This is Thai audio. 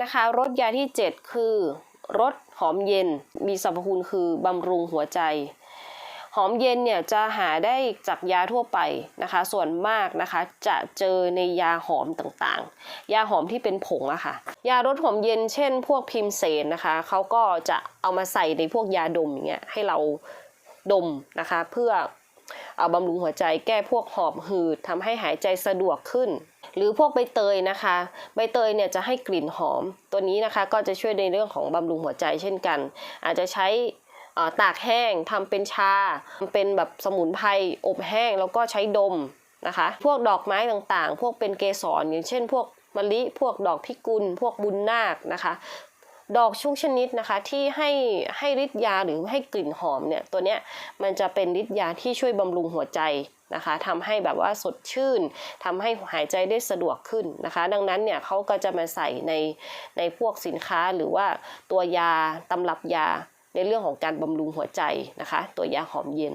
นะคะรสยาที่ 7 คือรสหอมเย็นมีสรรพคุณคือบำรุงหัวใจ หอมเย็นเนี่ยจะหาได้จากยาทั่วไปนะคะ ส่วนมากนะคะจะเจอในยาหอมต่างๆ ยาหอมที่เป็นผงอะค่ะ ยารสหอมเย็นเช่น พวกพิมเสนนะคะเขาก็จะเอามาใส่ในพวกยาดมอย่างเงี้ยให้เราดมนะคะ เพื่อ บำรุงหัวใจแก้พวกหอบหืดทำให้หายใจสะดวกขึ้น หรือพวกใบเตยนะคะ ใบเตยเนี่ยจะให้กลิ่นหอม ตัวนี้นะคะก็จะช่วยในเรื่องของบำรุงหัวใจเช่นกัน อาจจะใช้ตากแห้งทำเป็นชาทำเป็นแบบสมุนไพรอบแห้งแล้วก็ใช้ดมนะคะ พวกดอกไม้ต่างๆ พวกเป็นเกสรอย่างเช่นพวกมะลิ พวกดอกพิกุล พวกบุญนาคนะคะ ดอกชุกชนิดนะคะที่ให้ให้ฤทธิ์ยาหรือให้กลิ่นหอมเนี่ยตัวเนี้ยมันจะเป็นฤทธิ์ยาที่ช่วยบำรุงหัวใจนะคะทำให้แบบว่าสดชื่นทำให้หายใจได้สะดวกขึ้นนะคะ ดังนั้นเนี่ยเขาก็จะมาใส่ในในพวกสินค้าหรือว่าตัวยาตำรับยาในเรื่องของการบำรุงหัวใจนะคะ ตัวยาหอมเย็น